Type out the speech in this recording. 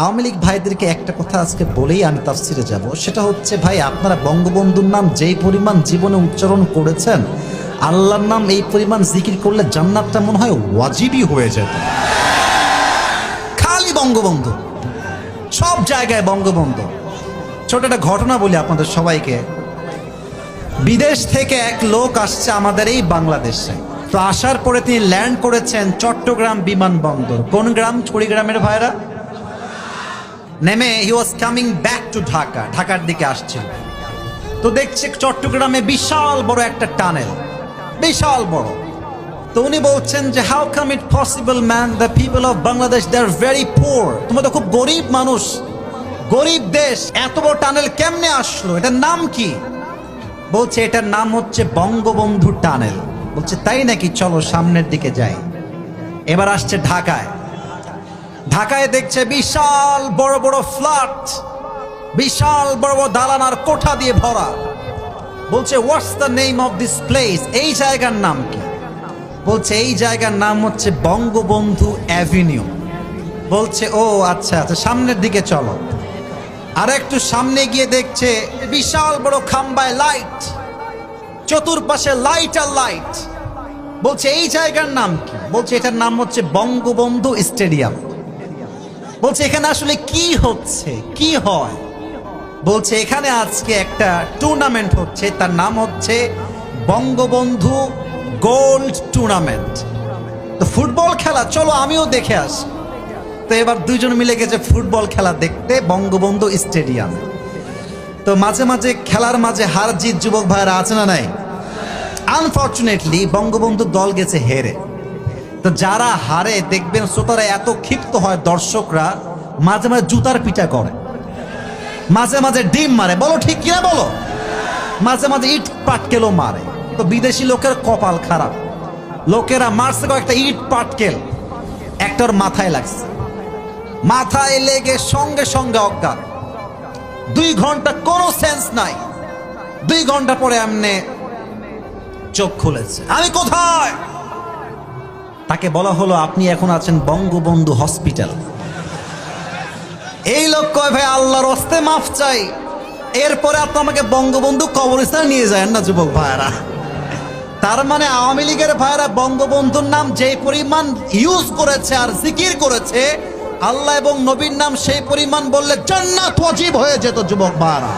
আওয়ামী লীগ ভাইদেরকে একটা কথা আজকে বলেই আমি তাফসিরে যাব। সেটা হচ্ছে, ভাই, আপনারা বঙ্গবন্ধুর নাম যেই পরিমাণ জীবনে উচ্চারণ করেছেন, আল্লাহর নাম এই পরিমাণ জিকির করলে জান্নাতটা মনে হয় ওয়াজিবই হয়ে যেত। খালি বঙ্গবন্ধু। সব জায়গায় বঙ্গবন্ধু। ছোট একটা ঘটনা বলি আপনাদের সবাইকে। বিদেশ থেকে এক লোক আসছে আমাদের এই বাংলাদেশে। তো আসার পরে তিনি ল্যান্ড করেছেন চট্টগ্রাম বিমানবন্দর। কোন গ্রাম? কুড়িগ্রামের ভাইরা? নেমে he was coming back to Dhaka ঢাকার দিকে আসছিল তো দেখছে চট্টগ্রামে বিশাল বড় একটা টানেল, বিশাল বড়। তো উনি বলছেন যে how come it possible man the people of Bangladesh they are very poor তোমরা তো খুব গরিব মানুষ। গরিব দেশ, এত বড় টানেল কেমনে আসলো? এটার নাম কি? বলছে, এটার নাম হচ্ছে বঙ্গবন্ধু টানেল। বলছে, তাই নাকি? চলো সামনের দিকে যাই। এবার আসছে ঢাকায়। ঢাকায় দেখছে বিশাল বড় বড় ফ্ল্যাট, বিশাল বড় বড় দালান আর কোঠা দিয়ে ভরা। বলছে what's the name of this place এই জায়গার নাম কি? বলছে, এই জায়গার নাম হচ্ছে বঙ্গবন্ধু অ্যাভিনিউ। বলছে, ও আচ্ছা আচ্ছা সামনের দিকে চলো। আর একটু সামনে গিয়ে দেখছে বিশাল বড় খাম্বায় লাইট, চতুর্পাশে লাইট আর লাইট। বলছে, এই জায়গার নাম কি? বলছে, এটার নাম হচ্ছে বঙ্গবন্ধু স্টেডিয়াম। বলছে, এখানে আসলে কি হচ্ছে? কি হয়? বলছে, এখানে আজকে একটা টুর্নামেন্ট হচ্ছে। তার নাম হচ্ছে বঙ্গবন্ধু গোল্ড টুর্নামেন্ট। তো ফুটবল খেলা, চলো আমিও দেখে আসি। তো এবার দুইজন মিলে গেছে ফুটবল খেলা দেখতে বঙ্গবন্ধু স্টেডিয়ামে। তো মাঝে মাঝে খেলার মাঝে হার জিত যুবক ভাইরা আছে না নাই? আনফর্চুনেটলি বঙ্গবন্ধু দল গেছে হেরে। তো যারা হারে দেখবেন শ্রোতারা এত ক্ষিপ্ত হয় দর্শকরা, মাঝে মাঝে জুতার পিটা করে। মাঝে মাঝে ডিম মারে। বলো ঠিক কিনা বলো? মাঝে মাঝে ইট পাটকেলও মারে। তো বিদেশি লোকের কপাল খারাপ। লোকেরা মারছে কয়েকটা ইট পাটকেল। একটার মাথায় লাগছে। মাথায় লেগে সঙ্গে সঙ্গে অজ্ঞান। দুই ঘণ্টা কোনো সেন্স নাই। দুই ঘণ্টা পরে এমনি চোখ খুলেছে। আমি কোথায়? তাকে বলা হলো, আপনি এখন আছেন বঙ্গবন্ধু হসপিটাল। এই লোক কয়, ভাই, আল্লাহর হস্তে মাফ চাই। এরপরে আপনি আমাকে বঙ্গবন্ধু কবরস্থানে নিয়ে যায় না, যুবক ভাইরা তার মানে আওয়ামী লীগের ভাইরা বঙ্গবন্ধুর নাম যে পরিমাণ ইউজ করেছে আর জিকির করেছে, আল্লাহ এবং নবীর নাম সেই পরিমাণ বললে জান্নাত ওয়াজিব হয়ে যেত, যুবক ভাইরা